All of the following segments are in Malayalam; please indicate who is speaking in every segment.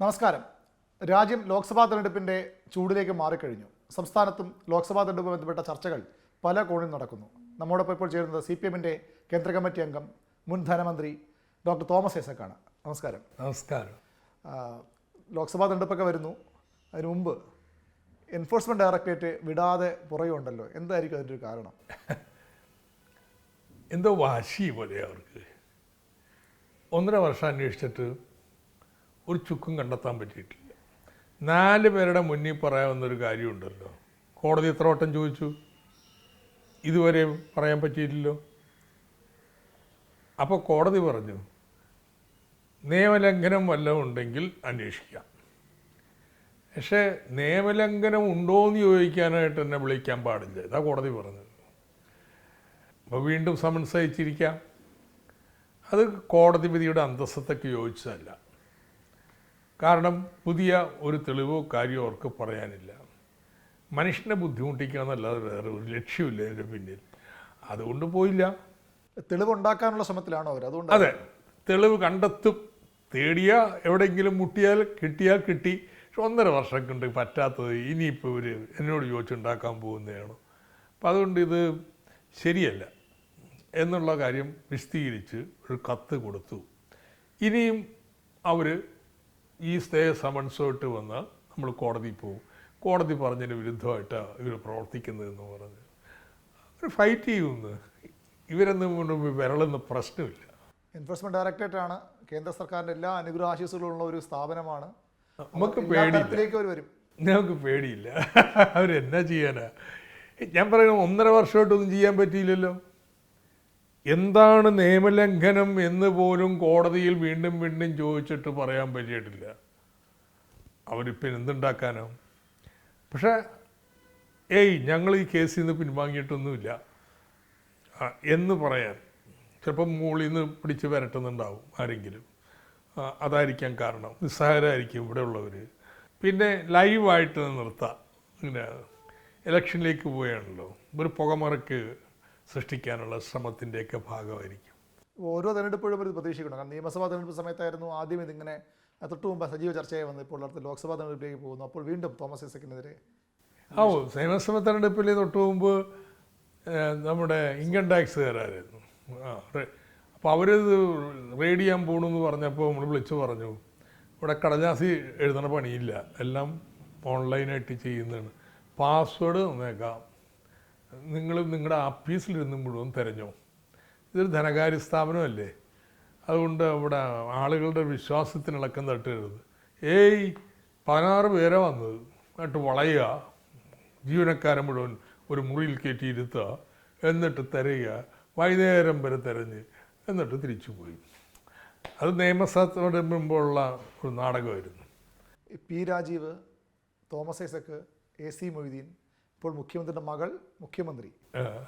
Speaker 1: നമസ്കാരം. രാജ്യം ലോക്സഭാ തെരഞ്ഞെടുപ്പിന്റെ ചൂടിലേക്ക് മാറിക്കഴിഞ്ഞു. സംസ്ഥാനത്തും ലോക്സഭാ തെരഞ്ഞെടുപ്പ് ബന്ധപ്പെട്ട ചർച്ചകൾ പല കോണിൽ നടക്കുന്നു. നമ്മോടൊപ്പം ഇപ്പോൾ ചേരുന്നത് സി പി എമ്മിന്റെ കേന്ദ്ര കമ്മിറ്റി അംഗം മുൻ ധനമന്ത്രി ഡോക്ടർ തോമസ് ഐസക്കാണ്. നമസ്കാരം.
Speaker 2: നമസ്കാരം.
Speaker 1: ലോക്സഭാ തെരഞ്ഞെടുപ്പൊക്കെ വരുന്നു. അതിനു മുമ്പ് എൻഫോഴ്സ്മെന്റ് ഡയറക്ടറേറ്റ് വിടാതെ പുറയുണ്ടല്ലോ എന്തായിരിക്കും അതിന്റെ ഒരു കാരണം?
Speaker 2: എന്തോ വാശി പോലെ അവർക്ക്. ഒന്നര വർഷം അന്വേഷിച്ചിട്ട് ഒരു ചുക്കും കണ്ടെത്താൻ പറ്റിയിട്ടില്ല. നാല് പേരുടെ മുന്നിൽ പറയാവുന്നൊരു കാര്യമുണ്ടല്ലോ. കോടതി എത്ര വട്ടം ചോദിച്ചു. ഇതുവരെ പറയാൻ പറ്റിയിട്ടില്ലോ? അപ്പോൾ കോടതി പറഞ്ഞു നിയമലംഘനം വല്ലതും ഉണ്ടെങ്കിൽ അന്വേഷിക്കാം. പക്ഷേ നിയമലംഘനം ഉണ്ടോ എന്ന് ചോദിക്കാനായിട്ട് എന്നെ വിളിക്കാൻ പാടില്ല. ഇതാ കോടതി പറഞ്ഞത്. അപ്പോൾ വീണ്ടും സമൻസ് അയച്ചിരിക്കാം അത് കോടതി വിധിയുടെ അന്തസ്സത്തൊക്കെ യോജിച്ചതല്ല. കാരണം പുതിയ ഒരു തെളിവോ കാര്യമോ അവർക്ക് പറയാനില്ല. മനുഷ്യനെ ബുദ്ധിമുട്ടിക്കുക എന്നല്ലാതെ വേറെ ഒരു ലക്ഷ്യമില്ല ഇതിന്റെ പിന്നിൽ. അതുകൊണ്ട് പോയില്ല.
Speaker 1: തെളിവുണ്ടാക്കാനുള്ള ശ്രമത്തിലാണോ അവർ? അതുകൊണ്ട്
Speaker 2: അതെ. തെളിവ് കണ്ടെത്തും. തേടിയ എവിടെയെങ്കിലും മുട്ടിയാൽ കിട്ടിയാൽ കിട്ടി. പക്ഷെ ഒന്നര വർഷം കൊണ്ട് പറ്റാത്തത്. ഇനിയിപ്പോൾ ഇവർ എന്നോട് ചോദിച്ചുണ്ടാക്കാൻ പോകുന്നതാണ്. അപ്പം അതുകൊണ്ട് ഇത് ശരിയല്ല എന്നുള്ള കാര്യം വിശദീകരിച്ച് ഒരു കത്ത് കൊടുത്തു. ഇനിയും അവർ ഈ സ്റ്റേ സമൺസുമായിട്ട് വന്നാൽ നമ്മൾ കോടതിയിൽ പോകും കോടതി പറഞ്ഞതിന് വിരുദ്ധമായിട്ടാണ് ഇവർ പ്രവർത്തിക്കുന്നതെന്ന് പറഞ്ഞ്. അവർ ഫൈറ്റ് ചെയ്യുമെന്ന്. ഇവരൊന്നും മുൻപ് വിരളുന്ന പ്രശ്നമില്ല.
Speaker 1: എൻഫോഴ്സ്മെന്റ് ഡയറക്ടറേറ്റ് ആണ്. കേന്ദ്ര സർക്കാരിന്റെ എല്ലാ അനുഗ്രഹാശിസുകളും ഉള്ള ഒരു സ്ഥാപനമാണ്.
Speaker 2: നമുക്ക്
Speaker 1: പേടിയിലേക്ക് അവർ വരും.
Speaker 2: ഞങ്ങൾക്ക് പേടിയില്ല. അവരെന്നാ ചെയ്യാനാ? ഞാൻ പറയുന്നത് ഒന്നര വർഷമായിട്ടൊന്നും ചെയ്യാൻ പറ്റിയില്ലല്ലോ. എന്താണ് നിയമലംഘനം എന്ന് പോലും കോടതിയിൽ വീണ്ടും വീണ്ടും ചോദിച്ചിട്ട് പറയാൻ പറ്റിയിട്ടില്ല. അവരിപ്പം എന്തുണ്ടാക്കാനോ? പക്ഷേ ഏയ് ഞങ്ങൾ ഈ കേസിൽ നിന്ന് പിൻവാങ്ങിയിട്ടൊന്നുമില്ല. എന്ന് പറയാൻ ചിലപ്പം മുകളിൽ നിന്ന് പിടിച്ച് വരട്ടുന്നുണ്ടാവും ആരെങ്കിലും. അതായിരിക്കാം കാരണം. നിസ്സഹായരായിരിക്കും ഇവിടെ ഉള്ളവർ പിന്നെ ലൈവായിട്ട് നിർത്താം. ഇങ്ങനെ ഇലക്ഷനിലേക്ക് പോയാണല്ലോ. ഒരു പുകമറക്ക് സൃഷ്ടിക്കാനുള്ള ശ്രമത്തിന്റെയൊക്കെ ഭാഗമായിരിക്കും.
Speaker 1: ഓരോ തെരഞ്ഞെടുപ്പോഴും ഇത് പ്രതീക്ഷിക്കണം കാരണം നിയമസഭാ തെരഞ്ഞെടുപ്പ് സമയത്തായിരുന്നു ആദ്യം ഇതിങ്ങനെ തൊട്ട് മുമ്പ് സജീവ ചർച്ചയായി വന്നു ഇപ്പോൾ അടുത്ത ലോക്സഭാ തെരഞ്ഞെടുപ്പിലേക്ക് പോകുന്നു. അപ്പോൾ വീണ്ടും തോമസ് ഐസക്കിനെതിരെ
Speaker 2: ആ ഓ നിയമസഭ തെരഞ്ഞെടുപ്പിൽ തൊട്ട് മുമ്പ് നമ്മുടെ ഇൻകം ടാക്സുകാരായിരുന്നു. ആ അപ്പോൾ അവരിത് റെയ്ഡ് ചെയ്യാൻ പോകണമെന്ന് പറഞ്ഞപ്പോൾ നമ്മൾ വിളിച്ചു പറഞ്ഞു. ഇവിടെ കടലാസി എഴുതണ പണിയില്ല. എല്ലാം ഓൺലൈനായിട്ട് ചെയ്യുന്നതാണ്. പാസ്വേഡ് തന്നേക്കാം. നിങ്ങൾ നിങ്ങളുടെ ആഫീസിലിരുന്ന് മുഴുവൻ തിരഞ്ഞോ. ഇതൊരു ധനകാര്യ സ്ഥാപനമല്ലേ? അതുകൊണ്ട് അവിടെ ആളുകളുടെ വിശ്വാസത്തിനിളക്കം തട്ടരുത്. ഏയ് പതിനാറ് പേരെ വന്നത്. എന്നിട്ട് വളയുക. ജീവനക്കാരൻ മുഴുവൻ ഒരു മുറിയിൽ കയറ്റി ഇരുത്തുക. എന്നിട്ട് തിരയുക. വൈകുന്നേരം വരെ തിരഞ്ഞ് എന്നിട്ട് തിരിച്ചു പോയി. അത് നിയമസഭയോട് മുമ്പുള്ള ഒരു നാടകമായിരുന്നു.
Speaker 1: P Rajeev Thomas Isaac A C Moideen ഇപ്പോൾ മുഖ്യമന്ത്രിയുടെ മകൾ മുഖ്യമന്ത്രി.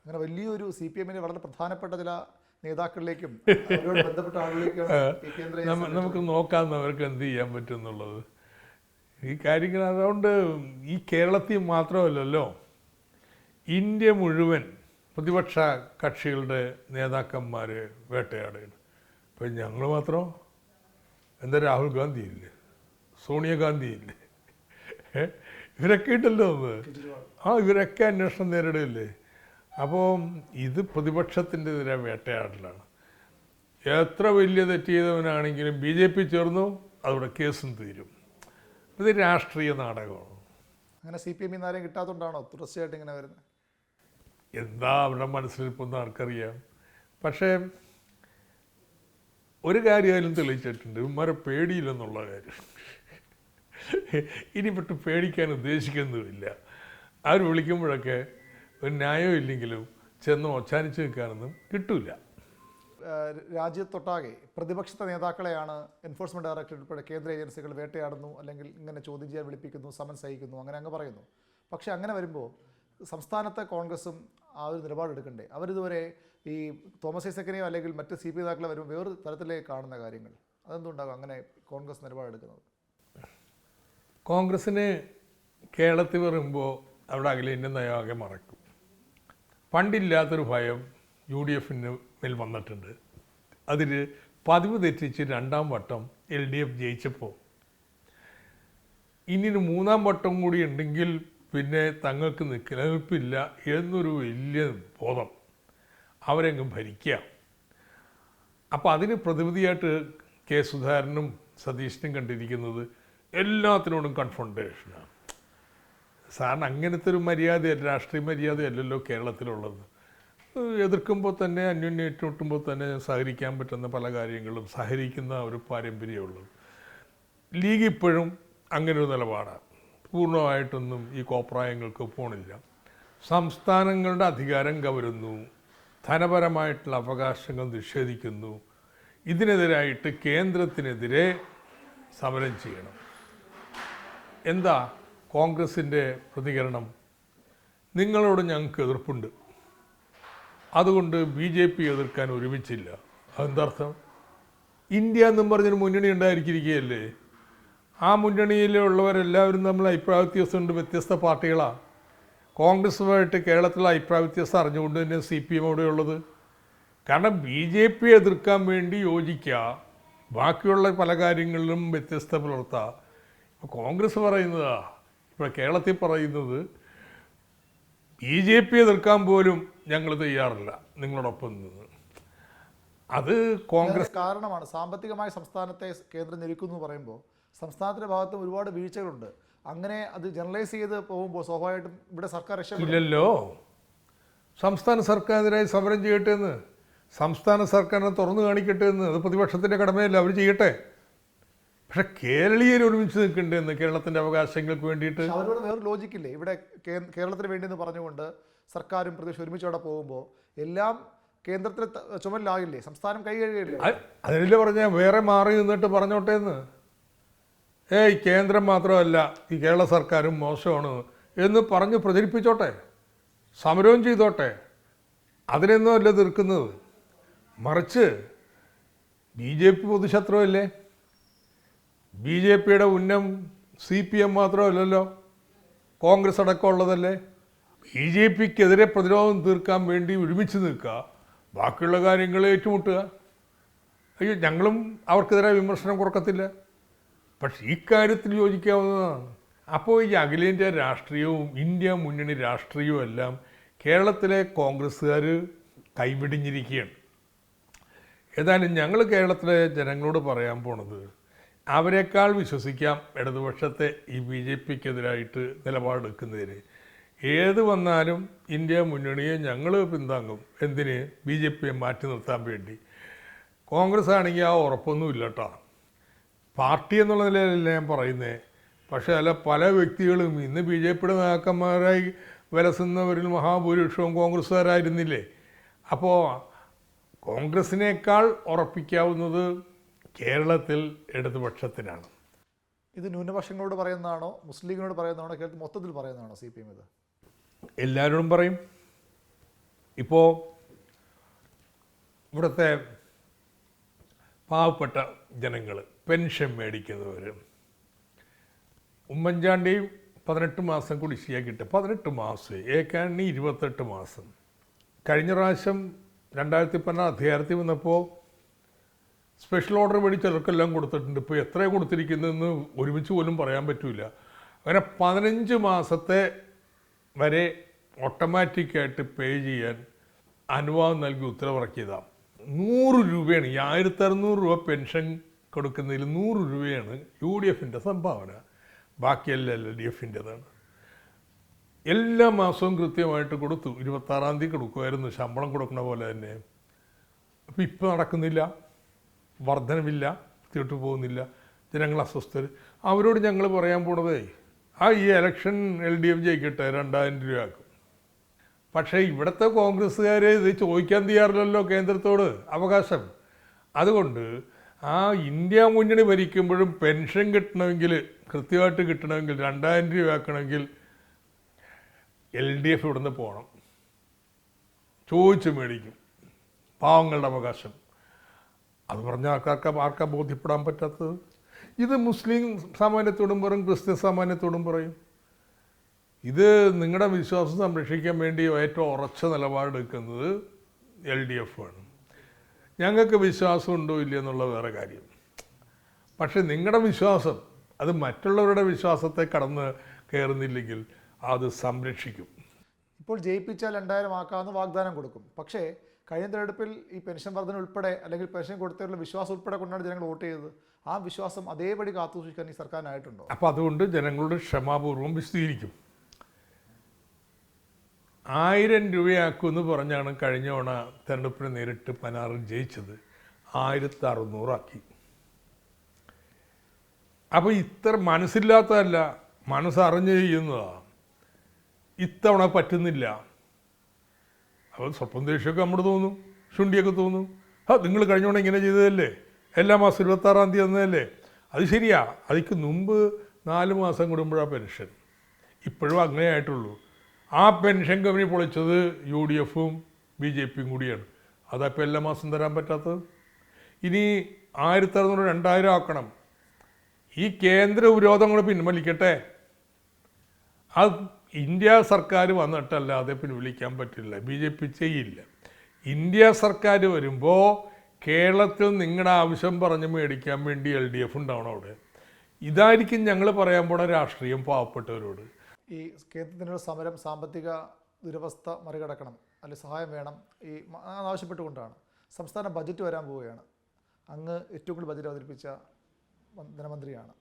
Speaker 1: അങ്ങനെ വലിയൊരു സി പി എമ്മിന്റെ വളരെ പ്രധാനപ്പെട്ട ചില നേതാക്കളിലേക്കും അവരോട് ബന്ധപ്പെട്ട
Speaker 2: ആളുകളിലേക്കും നമുക്ക് നോക്കാം അവർക്ക് എന്ത് ചെയ്യാൻ പറ്റും എന്നുള്ളത് ഈ കാര്യങ്ങൾ അതുകൊണ്ട് ഈ കേരളത്തിൽ മാത്രമല്ലല്ലോ ഇന്ത്യ മുഴുവൻ പ്രതിപക്ഷ കക്ഷികളുടെ നേതാക്കന്മാർ വേട്ടയാടുകയാണ്. ഇപ്പം ഞങ്ങൾ മാത്രം? എന്താ രാഹുൽ ഗാന്ധി ഇല്ലേ സോണിയാഗാന്ധി ഇല്ലേ? ഇവരൊക്കെ ഉണ്ടല്ലോ ഒന്ന്. ആ ഇവരൊക്കെ അന്വേഷണം നേരിടില്ലേ അപ്പോൾ ഇത് പ്രതിപക്ഷത്തിന്റെ എതിരെ വേട്ടയാടലാണ്. എത്ര വലിയ തെറ്റ് ചെയ്തവനാണെങ്കിലും ബി ജെ പി ചേർന്നു അതോടെ കേസും തീരും. ഇത് രാഷ്ട്രീയ നാടകമാണ്.
Speaker 1: അങ്ങനെ സി പി എമ്മിൽ നിന്ന് ആരെയും കിട്ടാത്തതുകൊണ്ടാണോ തുടർച്ചയായിട്ട് ഇങ്ങനെ വരുന്നത്?
Speaker 2: എന്താ അവരുടെ മനസ്സിലിരിപ്പെന്ന് ആർക്കറിയാം. പക്ഷേ ഒരു കാര്യമായാലും തെളിയിച്ചിട്ടുണ്ട്. ഇവന്മാരെ പേടിയില്ലെന്നുള്ള കാര്യം. ഇനി പെട്ട് പേടിക്കാൻ ഉദ്ദേശിക്കുന്നുമില്ല അവർ വിളിക്കുമ്പോഴൊക്കെ ഒരു ന്യായം ഇല്ലെങ്കിലും ചെന്ന് ഒച്ചാനിച്ച് നിൽക്കാനൊന്നും കിട്ടൂല.
Speaker 1: രാജ്യത്തൊട്ടാകെ പ്രതിപക്ഷത്തെ നേതാക്കളെയാണ് എൻഫോഴ്സ്മെന്റ് ഡയറക്ടറേറ്റ് ഉൾപ്പെടെ കേന്ദ്ര ഏജൻസികൾ വേട്ടയാടുന്നു അല്ലെങ്കിൽ ഇങ്ങനെ ചോദ്യം ചെയ്യാൻ വിളിപ്പിക്കുന്നു സമൻസ് അയക്കുന്നു അങ്ങനെ അങ്ങ് പറയുന്നു. പക്ഷേ അങ്ങനെ വരുമ്പോൾ സംസ്ഥാനത്തെ കോൺഗ്രസും ആ ഒരു നിലപാടെടുക്കണ്ടേ അവരിതുവരെ ഈ തോമസ് ഐസക്കിനെയോ അല്ലെങ്കിൽ മറ്റ് സി പി നേതാക്കളെ വരുമ്പോൾ വേറൊരു തരത്തിലേക്ക് കാണുന്ന കാര്യങ്ങൾ. അതെന്തുകൊണ്ടാകും അങ്ങനെ കോൺഗ്രസ് നിലപാടെടുക്കുന്നത്?
Speaker 2: കോൺഗ്രസ്സിന് കേരളത്തിൽ വരുമ്പോൾ അവിടെ അഖിലേന്ത്യൻ നയമാകെ മറക്കും. പണ്ടില്ലാത്തൊരു ഭയം യു ഡി എഫിന് മേൽ വന്നിട്ടുണ്ട്. അതിൽ പതിവ് തെറ്റിച്ച് രണ്ടാം വട്ടം എൽ ഡി എഫ് ജയിച്ചപ്പോൾ ഇനി മൂന്നാം വട്ടം കൂടി ഉണ്ടെങ്കിൽ പിന്നെ തങ്ങൾക്ക് നിലനിൽപ്പില്ല എന്നൊരു വലിയ ബോധം അവരെങ്ങും ഭരിക്കുക. അപ്പോൾ അതിന് പ്രതിവിധിയായിട്ട് കെ സുധാകരനും സതീശനും കണ്ടിരിക്കുന്നത് എല്ലാത്തിനോടും കൺഫ്രണ്ടേഷനാണ് സാറിന് അങ്ങനത്തെ ഒരു മര്യാദ രാഷ്ട്രീയ മര്യാദയല്ലല്ലോ കേരളത്തിലുള്ളത്. എതിർക്കുമ്പോൾ തന്നെ അന്യോന്യം ഏറ്റുമുട്ടുമ്പോൾ തന്നെ സഹകരിക്കാൻ പറ്റുന്ന പല കാര്യങ്ങളും സഹകരിക്കുന്ന ഒരു പാരമ്പര്യമുള്ളത്. ലീഗ് ഇപ്പോഴും അങ്ങനെ ഒരു നിലപാടാണ് പൂർണമായിട്ടൊന്നും ഈ കോപ്രായങ്ങൾക്ക് പോണില്ല. സംസ്ഥാനങ്ങളുടെ അധികാരം കവരുന്നു ധനപരമായിട്ടുള്ള അവകാശങ്ങൾ നിഷേധിക്കുന്നു. ഇതിനെതിരായിട്ട് കേന്ദ്രത്തിനെതിരെ സമരം ചെയ്യണം. എന്താ കോൺഗ്രസിന്റെ പ്രതികരണം? നിങ്ങളോട് ഞങ്ങൾക്ക് എതിർപ്പുണ്ട്. അതുകൊണ്ട് ബി ജെ പി എതിർക്കാൻ ഒരുമിച്ചില്ല. അതെന്തർത്ഥം ഇന്ത്യ എന്നും പറഞ്ഞൊരു മുന്നണി ഉണ്ടായിരിക്കുകയല്ലേ? ആ മുന്നണിയിലുള്ളവരെല്ലാവരും നമ്മൾ അഭിപ്രായ വ്യത്യാസമുണ്ട്. വ്യത്യസ്ത പാർട്ടികളാണ് കോൺഗ്രസുമായിട്ട് കേരളത്തിലെ അഭിപ്രായ വ്യത്യാസം അറിഞ്ഞുകൊണ്ട് തന്നെ സി പി എം അവിടെയുള്ളത് കാരണം ബി ജെ പി എതിർക്കാൻ വേണ്ടി യോജിക്കുക. ബാക്കിയുള്ള പല കാര്യങ്ങളിലും വ്യത്യസ്ത പുലർത്തുക ഇപ്പോൾ കോൺഗ്രസ് പറയുന്നതാ. ഇപ്പോൾ കേരളത്തിൽ പറയുന്നത് ബി ജെ പി എതിർക്കാൻ പോലും ഞങ്ങൾ തയ്യാറില്ല നിങ്ങളോടൊപ്പം നിന്ന്. അത് കോൺഗ്രസ്
Speaker 1: കാരണമാണ്. സാമ്പത്തികമായി സംസ്ഥാനത്തെ കേന്ദ്രം ഞെരുക്കുന്നു എന്ന് പറയുമ്പോൾ സംസ്ഥാനത്തിന്റെ ഭാഗത്തും ഒരുപാട് വീഴ്ചകളുണ്ട്. അങ്ങനെ അത് ജനറലൈസ് ചെയ്ത് പോകുമ്പോൾ സ്വാഭാവികമായിട്ടും ഇവിടെ സർക്കാർ
Speaker 2: ഇല്ലല്ലോ. സംസ്ഥാന സർക്കാരിനെതിരായി സമരം ചെയ്യട്ടെ എന്ന് സംസ്ഥാന സർക്കാരിനെ തുറന്നു കാണിക്കട്ടെ എന്ന് അത് പ്രതിപക്ഷത്തിന്റെ കടമയല്ല അവർ ചെയ്യട്ടെ. പക്ഷെ കേരളീയർ ഒരുമിച്ച് നിൽക്കുന്നുണ്ട് എന്ന് കേരളത്തിന്റെ അവകാശങ്ങൾക്ക് വേണ്ടിയിട്ട്?
Speaker 1: അവരോട് വേറെ ലോജിക്കില്ലേ ഇവിടെ കേരളത്തിന് വേണ്ടി എന്ന് പറഞ്ഞുകൊണ്ട് സർക്കാരും പ്രദേശം ഒരുമിച്ച് അവിടെ പോകുമ്പോൾ എല്ലാം കേന്ദ്രത്തിന് ത- ചുമലിലാകില്ലേ സംസ്ഥാനം കൈ
Speaker 2: അതിനില്ല അതിനല്ലേ പറഞ്ഞ വേറെ മാറി നിന്നിട്ട് പറഞ്ഞോട്ടെ എന്ന്. ഏയ് കേന്ദ്രം മാത്രമല്ല ഈ കേരള സർക്കാരും മോശമാണ് എന്ന് പറഞ്ഞ് പ്രചരിപ്പിച്ചോട്ടെ. സമരവും ചെയ്തോട്ടെ. അതിനൊന്നും അല്ല തീർക്കുന്നത് മറിച്ച് ബി ജെ പി പൊതുശത്രുവല്ലേ? ബി ജെ പിയുടെ ഉന്നം സി പി എം മാത്രമല്ലല്ലോ. കോൺഗ്രസ് അടക്കമുള്ളതല്ലേ? ബി ജെ പിക്കെതിരെ പ്രതിരോധം തീർക്കാൻ വേണ്ടി ഒരുമിച്ച് നിൽക്കുക. ബാക്കിയുള്ള കാര്യങ്ങൾ ഏറ്റുമുട്ടുക. അയ്യോ ഞങ്ങളും അവർക്കെതിരെ വിമർശനം കുറക്കത്തില്ല. പക്ഷെ ഈ കാര്യത്തിൽ യോജിക്കാവുന്നതാണ്. അപ്പോൾ ഈ അഖിലേന്ത്യാ രാഷ്ട്രീയവും ഇന്ത്യ മുന്നണി രാഷ്ട്രീയവും എല്ലാം കേരളത്തിലെ കോൺഗ്രസ്സുകാർ കൈവിടിഞ്ഞിരിക്കുകയാണ്. ഏതായാലും ഞങ്ങൾ കേരളത്തിലെ ജനങ്ങളോട് പറയാൻ പോണത് അവരെക്കാൾ വിശ്വസിക്കാം ഇടതുപക്ഷത്തെ ഈ ബി ജെ പിക്കെതിരായിട്ട് നിലപാടെടുക്കുന്നതിന്. ഏത് വന്നാലും ഇന്ത്യ മുന്നണിയെ ഞങ്ങൾ പിന്താങ്ങും. എന്തിന്? ബി ജെ പിയെ മാറ്റി നിർത്താൻ വേണ്ടി. കോൺഗ്രസ് ആണെങ്കിൽ ആ ഉറപ്പൊന്നുമില്ല കേട്ടോ പാർട്ടി എന്നുള്ള നിലയിലല്ല ഞാൻ പറയുന്നത് പക്ഷേ അല്ല പല വ്യക്തികളും ഇന്ന് ബി ജെ പിയുടെ നേതാക്കന്മാരായി വിലസുന്നവരിൽ മഹാഭൂരിപക്ഷവും കോൺഗ്രസ്സുകാരായിരുന്നില്ലേ? അപ്പോൾ കോൺഗ്രസിനേക്കാൾ ഉറപ്പിക്കാവുന്നത് കേരളത്തിൽ ഇടതുപക്ഷത്തിനാണ്.
Speaker 1: ഇത് ന്യൂനപക്ഷങ്ങളോട് പറയുന്നതാണോ മുസ്ലിങ്ങളോട് പറയുന്നതാണോ കേരളത്തിൽ മൊത്തത്തിൽ പറയുന്നതാണോ സി പി എം ഇത്?
Speaker 2: എല്ലാവരോടും പറയും. ഇപ്പോൾ ഇവിടുത്തെ പാവപ്പെട്ട ജനങ്ങൾ പെൻഷൻ മേടിക്കുന്നവർ ഉമ്മൻചാണ്ടി പതിനെട്ട് മാസം കുടിശ്ശിക കിട്ടുക പതിനെട്ട് മാസം ഏക്കാണി ഇരുപത്തെട്ട് മാസം. കഴിഞ്ഞ പ്രാവശ്യം രണ്ടായിരത്തി പതിനാറ് അധികാരത്തിൽ വന്നപ്പോൾ സ്പെഷ്യൽ ഓർഡർ മേടിച്ചവർക്കെല്ലാം കൊടുത്തിട്ടുണ്ട്. ഇപ്പോൾ എത്ര കൊടുത്തിരിക്കുന്നതെന്ന് ഒരുമിച്ച് പോലും പറയാൻ പറ്റില്ല അങ്ങനെ പതിനഞ്ച് മാസത്തെ വരെ ഓട്ടോമാറ്റിക്കായിട്ട് പേ ചെയ്യാൻ അനുവാദം നൽകി ഉത്തരവിറക്കിയതാണ് നൂറ് രൂപയാണ് ഈ ആയിരത്തി അറുന്നൂറ് രൂപ പെൻഷൻ കൊടുക്കുന്നതിൽ നൂറ് രൂപയാണ് യു ഡി എഫിന്റെ സംഭാവന. ബാക്കിയെല്ലാം എൽ ഡി എഫിന്റെതാണ് എല്ലാ മാസവും കൃത്യമായിട്ട് കൊടുത്തു. ഇരുപത്താറാം തീയതി കൊടുക്കുമായിരുന്നു. ശമ്പളം കൊടുക്കുന്ന പോലെ തന്നെ. അപ്പോൾ ഇപ്പോൾ നടക്കുന്നില്ല. വർധനവില്ല തീട്ടു പോകുന്നില്ല. ജനങ്ങൾ അസ്വസ്ഥർ. അവരോട് ഞങ്ങൾ പറയാൻ പോണതേ ആ ഈ എലക്ഷൻ എൽ ഡി എഫ് ജയിക്കട്ടെ രണ്ടായിരം രൂപയാക്കും. പക്ഷേ ഇവിടുത്തെ കോൺഗ്രസ്സുകാർ ഇത് ചോദിക്കാൻ തയ്യാറില്ലല്ലോ കേന്ദ്രത്തോട് അവകാശം. അതുകൊണ്ട് ആ ഇന്ത്യ മുന്നണി ഭരിക്കുമ്പോഴും പെൻഷൻ കിട്ടണമെങ്കിൽ കൃത്യമായിട്ട് കിട്ടണമെങ്കിൽ രണ്ടായിരം രൂപ ആക്കണമെങ്കിൽ എൽ ഡി എഫ് ഇവിടുന്ന് പോകണം ചോദിച്ച് മേടിക്കും. പാവങ്ങളുടെ അവകാശം. അത് പറഞ്ഞ ആൾക്കാർക്ക് ആർക്കാ ബോധ്യപ്പെടാൻ പറ്റാത്തത്. ഇത് മുസ്ലിം സാമാന്യത്തോടും പറയും ക്രിസ്ത്യൻ സാമാന്യത്തോടും പറയും. ഇത് നിങ്ങളുടെ വിശ്വാസം സംരക്ഷിക്കാൻ വേണ്ടി ഏറ്റവും ഉറച്ച നിലപാടെടുക്കുന്നത് എൽ ഡി എഫ് ആണ്. ഞങ്ങൾക്ക് വിശ്വാസം ഉണ്ടോ ഇല്ല എന്നുള്ള വേറെ കാര്യം. പക്ഷെ നിങ്ങളുടെ വിശ്വാസം അത് മറ്റുള്ളവരുടെ വിശ്വാസത്തെ കടന്ന് കയറുന്നില്ലെങ്കിൽ അത് സംരക്ഷിക്കും.
Speaker 1: ഇപ്പോൾ ജയിപ്പിച്ചാൽ രണ്ടായിരം ആക്കാമെന്ന് വാഗ്ദാനം കൊടുക്കും. പക്ഷേ കഴിഞ്ഞ തെരഞ്ഞെടുപ്പിൽ ഈ പെൻഷൻ വർധന ഉൾപ്പെടെ അല്ലെങ്കിൽ പെൻഷൻ കൊടുത്തവരുടെ വിശ്വാസം ഉൾപ്പെടെ കൊണ്ടാണ് ജനങ്ങൾ വോട്ട് ചെയ്തത്. ആ വിശ്വാസം അതേപടി കാത്തുസൂക്ഷിക്കാൻ ഈ സർക്കാരിനായിട്ടുണ്ടോ?
Speaker 2: അപ്പോൾ അതുകൊണ്ട് ജനങ്ങളോട് ക്ഷമാപൂർവം വിശദീകരിക്കും. ആയിരം രൂപയാക്കുമെന്ന് പറഞ്ഞാണ് കഴിഞ്ഞ തവണ തെരഞ്ഞെടുപ്പിന് നേരിട്ട് പനാറിൽ ജയിച്ചത്. ആയിരത്തി അറുന്നൂറാക്കി അപ്പോൾ ഇത്ര മനസ്സില്ലാത്തതല്ല മനസ്സറിഞ്ഞ് ചെയ്യുന്നതാണ് ഇത്തവണ പറ്റുന്നില്ല. അപ്പോൾ സ്വപ്നം ദേഷ്യമൊക്കെ നമ്മുടെ തോന്നും ശുണ്ടിയൊക്കെ തോന്നും. ആ നിങ്ങൾ കഴിഞ്ഞോണ്ട് ഇങ്ങനെ ചെയ്തതല്ലേ? എല്ലാ മാസം ഇരുപത്താറാം തീയതി തന്നതല്ലേ അത് ശരിയാ. അതിക്ക് മുമ്പ് നാല് മാസം കൂടുമ്പോഴാണ് പെൻഷൻ. ഇപ്പോഴും അങ്ങനെ ആയിട്ടുള്ളൂ. ആ പെൻഷൻ കമ്പനി പൊളിച്ചത് യു ഡി എഫും ബി ജെ പിയും കൂടിയാണ്. അതപ്പോൾ എല്ലാ മാസം തരാൻ പറ്റാത്തത്? ഇനി ആയിരത്തി അറുന്നൂറ് രണ്ടായിരം ആക്കണം. ഈ കേന്ദ്ര കൂടെ പിൻവലിക്കട്ടെ? അത് ഇന്ത്യ സർക്കാർ വന്നിട്ടല്ലാതെ പിന്നെ വിളിക്കാൻ പറ്റില്ല. ബി ജെ പി ചെയ്യില്ല. ഇന്ത്യ സർക്കാർ വരുമ്പോൾ കേരളത്തിൽ നിങ്ങളുടെ ആവശ്യം പറഞ്ഞ് മേടിക്കാൻ വേണ്ടി എൽ ഡി എഫ് ഉണ്ടാവണം അവിടെ. ഇതായിരിക്കും ഞങ്ങൾ പറയാൻ പോണ രാഷ്ട്രീയം പാവപ്പെട്ടവരോട്.
Speaker 1: ഈ കേന്ദ്രത്തിനൊരു സമരം സാമ്പത്തിക ദുരവസ്ഥ മറികടക്കണം അല്ലെങ്കിൽ സഹായം വേണം ഈ ആവശ്യപ്പെട്ടുകൊണ്ടാണ്. സംസ്ഥാന ബജറ്റ് വരാൻ പോവുകയാണ്. അങ്ങ് ഏറ്റവും കൂടുതൽ ബജറ്റ് അവതരിപ്പിച്ച ധനമന്ത്രിയാണ്.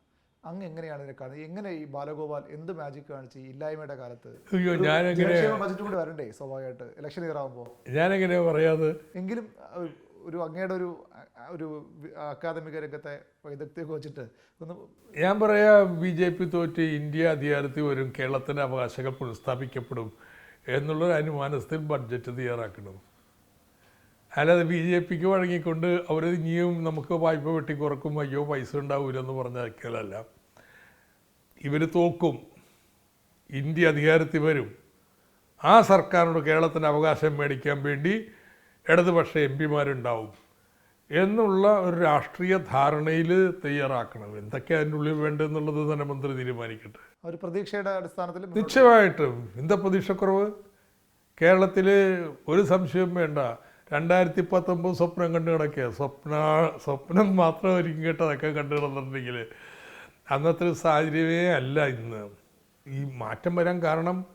Speaker 1: അങ്ങ് എങ്ങനെയാണ് ഇതിനെ കാണുന്നത്? എങ്ങനെ ഈ ബാലഗോപാൽ എന്ത് മാജിക് കാണിച്ച് ഇല്ലായ്മയുടെ കാലത്ത്?
Speaker 2: അയ്യോ ഞാനെങ്ങനെ
Speaker 1: ജനക്ഷേമ ബജറ്റ് കൂടി വരണ്ടേ സ്വാഭാവികമായിട്ട്? ഇലക്ഷൻ ഇയർ ആകുമ്പോൾ
Speaker 2: ഞാനെങ്ങനെ പറയാത്
Speaker 1: എങ്കിലും ഒരു അങ്ങയുടെ ഒരു ഒരു അക്കാദമിക രംഗത്തെ വൈദഗ്ധ്യമൊക്കെ വെച്ചിട്ട് ഒന്ന്
Speaker 2: ഞാൻ പറയാ ബി ജെ പി തോറ്റ് ഇന്ത്യ അധികാരത്തിൽ വരും കേരളത്തിന്റെ അവകാശങ്ങൾ പുനഃസ്ഥാപിക്കപ്പെടും എന്നുള്ളൊരു അനുമാനത്തിൽ ബഡ്ജറ്റ് തയ്യാറാക്കണം. അല്ലാതെ ബി ജെ പിക്ക് വഴങ്ങിക്കൊണ്ട് അവർ ഇനിയും നമുക്ക് വായ്പ വെട്ടിക്കുറക്കും അയ്യോ പൈസ ഉണ്ടാവില്ലെന്ന് പറഞ്ഞാൽ ഇവർ തോക്കും. ഇന്ത്യ അധികാരത്തിൽ വരും. ആ സർക്കാരിനോട് കേരളത്തിന്റെ അവകാശം മേടിക്കാൻ വേണ്ടി ഇടതുപക്ഷ എം പിമാരുണ്ടാവും. എന്നുള്ള ഒരു രാഷ്ട്രീയ ധാരണയിൽ തയ്യാറാക്കണം. എന്തൊക്കെയാണ് അതിന്റെ ഉള്ളിൽ വേണ്ടതെന്നുള്ളത് ധനമന്ത്രി തീരുമാനിക്കട്ടെ.
Speaker 1: ഒരു പ്രതീക്ഷയുടെ അടിസ്ഥാനത്തിൽ
Speaker 2: നിശ്ചയമായിട്ടും എന്താ പ്രതീക്ഷക്കുറവ് കേരളത്തിൽ ഒരു സംശയവും വേണ്ട. രണ്ടായിരത്തി പത്തൊമ്പത് സ്വപ്നം കണ്ടു കിടക്കുക. സ്വപ്ന സ്വപ്നം മാത്രമായിരിക്കും കേട്ടോ അതൊക്കെ കണ്ടു കിടന്നിട്ടുണ്ടെങ്കിൽ അന്നത്തെ ഒരു സാഹചര്യമേ അല്ല ഇന്ന്. ഈ മാറ്റം വരാൻ കാരണം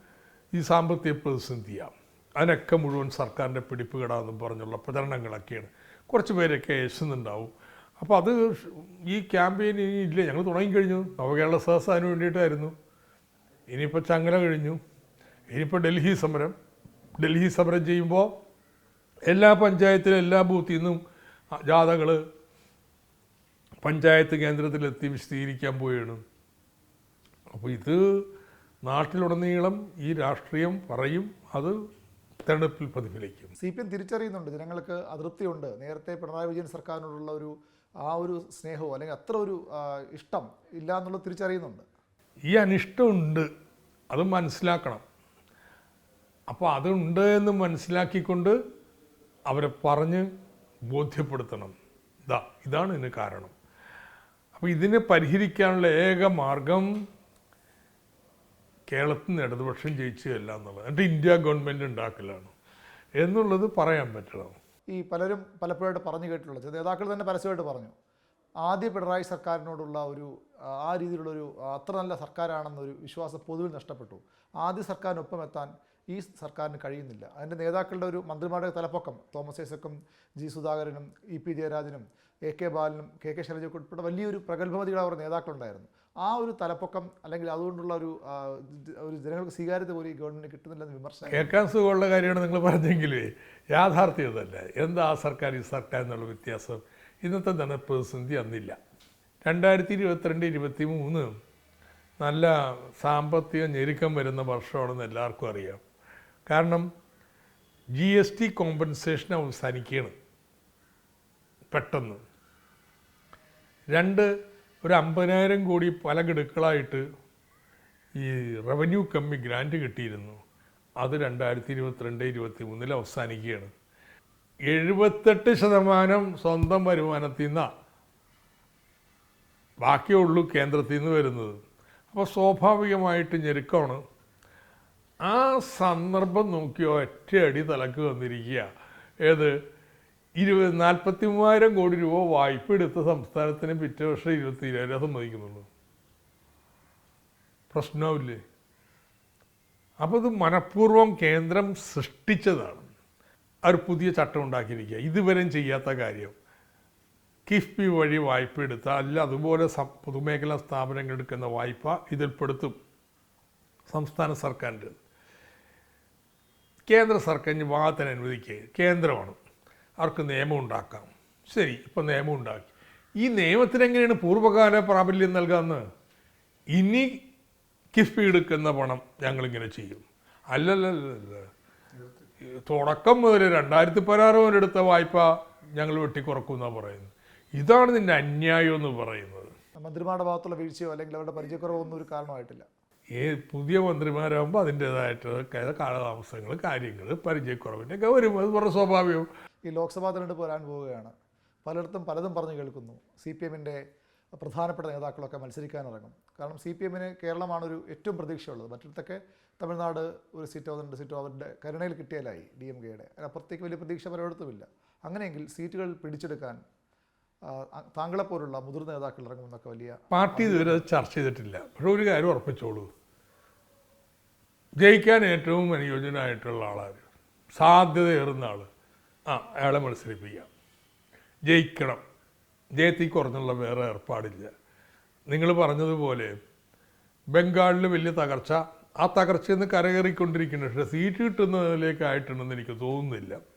Speaker 2: ഈ സാമ്പത്തിക പ്രതിസന്ധിയാണ് അതിനൊക്കെ മുഴുവൻ സർക്കാരിന്റെ പിടിപ്പുകടാന്നും പറഞ്ഞുള്ള പ്രചരണങ്ങളൊക്കെയാണ്. കുറച്ച് പേരൊക്കെ യശുന്നുണ്ടാവും. അപ്പോൾ അത് ഈ ക്യാമ്പയിൻ ഇനി ഇല്ല. ഞങ്ങൾ തുടങ്ങിക്കഴിഞ്ഞു. നവകേരള സഹസ് അതിന് വേണ്ടിയിട്ടായിരുന്നു. ഇനിയിപ്പോൾ ചങ്ങല കഴിഞ്ഞു. ഇനിയിപ്പോൾ ഡൽഹി സമരം. ഡൽഹി സമരം ചെയ്യുമ്പോൾ എല്ലാ പഞ്ചായത്തിലും എല്ലാ ബൂത്തിൽ നിന്നും ജാഥകൾ പഞ്ചായത്ത് കേന്ദ്രത്തിലെത്തി വിശദീകരിക്കാൻ പോവുകയാണ് അപ്പോൾ ഇത് നാട്ടിലുടനീളം ഈ രാഷ്ട്രീയം പറയും അത് തെരഞ്ഞെടുപ്പിൽ പ്രതിഫലിക്കും.
Speaker 1: സി പി എം തിരിച്ചറിയുന്നുണ്ട് ജനങ്ങൾക്ക് അതൃപ്തിയുണ്ട്. നേരത്തെ പിണറായി വിജയൻ സർക്കാരിനോടുള്ള ഒരു ആ ഒരു സ്നേഹമോ അല്ലെങ്കിൽ അത്ര ഒരു ഇഷ്ടം ഇല്ല എന്നുള്ളത് തിരിച്ചറിയുന്നുണ്ട്.
Speaker 2: ഈ അനിഷ്ടമുണ്ട് അത് മനസ്സിലാക്കണം. അപ്പോൾ അതുണ്ട് എന്ന് മനസ്സിലാക്കിക്കൊണ്ട് അവരെ പറഞ്ഞ് ബോധ്യപ്പെടുത്തണം. ഇതാ ഇതാണ് ഇതിന് കാരണം. അപ്പോൾ ഇതിനെ പരിഹരിക്കാനുള്ള ഏക മാർഗം കേരളത്തിൽ നിന്ന് ഇടതുപക്ഷം ജയിച്ചതല്ല എന്നുള്ളത്. എന്നിട്ട് ഇന്ത്യ ഗവൺമെന്റ് ഉണ്ടാക്കലാണ്. എന്നുള്ളത് പറയാൻ പറ്റണം
Speaker 1: ഈ പലരും പലപ്പോഴായിട്ട് പറഞ്ഞു കേട്ടിട്ടുള്ളത്. നേതാക്കൾ തന്നെ പരസ്യമായിട്ട് പറഞ്ഞു. ആദ്യ പിണറായി സർക്കാരിനോടുള്ള ഒരു ആ, രീതിയിലുള്ളൊരു അത്ര നല്ല സർക്കാരാണെന്നൊരു വിശ്വാസം പൊതുവിൽ നഷ്ടപ്പെട്ടു. ആദ്യ സർക്കാരിനൊപ്പം എത്താൻ ഈ സർക്കാരിന് കഴിയുന്നില്ല. അതിന്റെ നേതാക്കളുടെ ഒരു മന്ത്രിമാരുടെ തലപ്പൊക്കം തോമസ് ഐസക്കും ജി സുധാകരനും ഇ പി ജയരാജനും എ കെ ബാലനും കെ കെ ശൈലജയൊക്കെ ഉൾപ്പെടെ വലിയൊരു പ്രഗത്ഭമതികളായ അവരുടെ നേതാക്കളുണ്ടായിരുന്നു. ആ ഒരു തലപ്പൊക്കം അല്ലെങ്കിൽ അതുകൊണ്ടുള്ള ഒരു ഒരു ജനങ്ങൾക്ക് സ്വീകാര്യത പോലും ഈ ഗവൺമെന്റ് കിട്ടുന്നില്ലെന്ന് വിമർശനം.
Speaker 2: കേൾക്കാൻ സുഖമുള്ള കാര്യമാണ് നിങ്ങൾ പറഞ്ഞെങ്കിലേ യാഥാർത്ഥ്യതല്ല. എന്താ ആ സർക്കാർ ഈ സർക്കാർ എന്നുള്ള വ്യത്യാസം? ഇന്നത്തെ ധനപ്രതിസന്ധി അന്നില്ല. രണ്ടായിരത്തി ഇരുപത്തിരണ്ട് ഇരുപത്തി മൂന്ന് നല്ല സാമ്പത്തിക ഞെരുക്കം വരുന്ന വർഷമാണെന്ന് എല്ലാവർക്കും അറിയാം. കാരണം ജി എസ് ടി കോമ്പൻസേഷൻ അവസാനിക്കുകയാണ്. പെട്ടെന്ന്. രണ്ട് ഒരു അമ്പതിനായിരം കോടി പല ഗഡുക്കളായിട്ട് ഈ റവന്യൂ കമ്മി ഗ്രാന്റ് കിട്ടിയിരുന്നു. അത് രണ്ടായിരത്തി ഇരുപത്തിരണ്ട് ഇരുപത്തി മൂന്നിൽ അവസാനിക്കുകയാണ്. എഴുപത്തെട്ട് ശതമാനം സ്വന്തം വരുമാനത്തിൽ നിന്നാണ് ബാക്കിയുള്ളൂ കേന്ദ്രത്തിൽ നിന്ന് വരുന്നത്. അപ്പോൾ സ്വാഭാവികമായിട്ട് ഞെരുക്കമാണ്. ആ സന്ദർഭം നോക്കി ഒറ്റയടി തലക്ക് വന്നിരിക്കുക. ഏത്? ഇരുപത് നാൽപ്പത്തി മൂവായിരം കോടി രൂപ വായ്പ എടുത്ത സംസ്ഥാനത്തിന് പിറ്റേ വർഷം ഇരുപത്തി ഇരുപതിനായിരം സമ്മതിക്കുന്നുള്ളൂ. പ്രശ്നമില്ലേ അപ്പോൾ ഇത് മനഃപൂർവം കേന്ദ്രം സൃഷ്ടിച്ചതാണ്. അവർ പുതിയ ചട്ടം ഉണ്ടാക്കിയിരിക്കുക. ഇതുവരെയും ചെയ്യാത്ത കാര്യം. കിഫ്ബി വഴി വായ്പ എടുത്ത അല്ല അതുപോലെ പൊതുമേഖലാ സ്ഥാപനങ്ങൾ എടുക്കുന്ന വായ്പ ഇതിൽപ്പെടുത്തും. സംസ്ഥാന സർക്കാരിന്റെ കേന്ദ്ര സർക്കാരിന് വാദത്തിന് അനുവദിക്കുക. കേന്ദ്രമാണ്. അവർക്ക് നിയമം ഉണ്ടാക്കാം. ശരി ഇപ്പം നിയമം ഉണ്ടാക്കി. ഈ നിയമത്തിന് എങ്ങനെയാണ് പൂർവകാല പ്രാബല്യം നൽകാമെന്ന് ഇനി കിഫ്ബി എടുക്കുന്ന പണം ഞങ്ങളിങ്ങനെ ചെയ്യും. അല്ലല്ല തുടക്കം മുതൽ രണ്ടായിരത്തി പതിനാറ് മുതൽ എടുത്ത വായ്പ ഞങ്ങൾ വെട്ടിക്കുറക്കും എന്നാണ് പറയുന്നത്. ഇതാണ് നിന്റെ അന്യായം എന്ന് പറയുന്നത്.
Speaker 1: മന്ത്രിമാരുടെ ഭാഗത്തുള്ള വീഴ്ചയോ അല്ലെങ്കിൽ അവരുടെ പരിചയക്കുറവോ ഒന്നും ഒരു കാരണമായിട്ടില്ല.
Speaker 2: ഈ പുതിയ മന്ത്രിമാരാകുമ്പോൾ അതിന്റേതായിട്ട് കാലതാമസങ്ങൾ കാര്യങ്ങൾ പരിചയക്കുറവിന്റെ ഗൗരവം അത് വളരെ സ്വാഭാവികം
Speaker 1: ഈ ലോക്സഭാ തെരഞ്ഞെടുപ്പ് വരാൻ പോവുകയാണ്. പലയിടത്തും പലതും പറഞ്ഞു കേൾക്കുന്നു. സി പി എമ്മിന്റെ പ്രധാനപ്പെട്ട നേതാക്കളൊക്കെ മത്സരിക്കാനിറങ്ങും കാരണം സി പി എമ്മിന് കേരളമാണ് ഒരു ഏറ്റവും പ്രതീക്ഷയുള്ളത്. മറ്റിടത്തൊക്കെ തമിഴ്നാട് ഒരു സീറ്റോ രണ്ട് സീറ്റോ അവരുടെ കരുണയിൽ കിട്ടിയാലായി ഡി എം കെയുടെ. അതിനപ്പുറത്തേക്ക് വലിയ പ്രതീക്ഷ പലയിടത്തുമില്ല. അങ്ങനെയെങ്കിൽ സീറ്റുകൾ പിടിച്ചെടുക്കാൻ താങ്കളെപ്പോലുള്ള മുതിർന്ന നേതാക്കൾ ഇറങ്ങുമെന്നൊക്കെ വലിയ
Speaker 2: പാർട്ടി ഇതുവരെ ചർച്ച ചെയ്തിട്ടില്ല. പക്ഷെ ഒരു കാര്യം ഉറപ്പിച്ചോളൂ. ജയിക്കാൻ ഏറ്റവും അനുയോജ്യനായിട്ടുള്ള ആളാണ് സാധ്യതയേറുന്ന ആൾ ആ അയാളെ മത്സരിപ്പിക്കാം. ജയിക്കണം. ജയത്തിൽ കുറഞ്ഞുള്ള വേറെ ഏർപ്പാടില്ല. നിങ്ങൾ പറഞ്ഞതുപോലെ ബംഗാളിൽ വലിയ തകർച്ച. ആ തകർച്ചയിൽ നിന്ന് കരകയറിക്കൊണ്ടിരിക്കുന്നു. പക്ഷേ സീറ്റ് കിട്ടുന്നതിലേക്കായിട്ടുണ്ടെന്ന് എനിക്ക് തോന്നുന്നില്ല.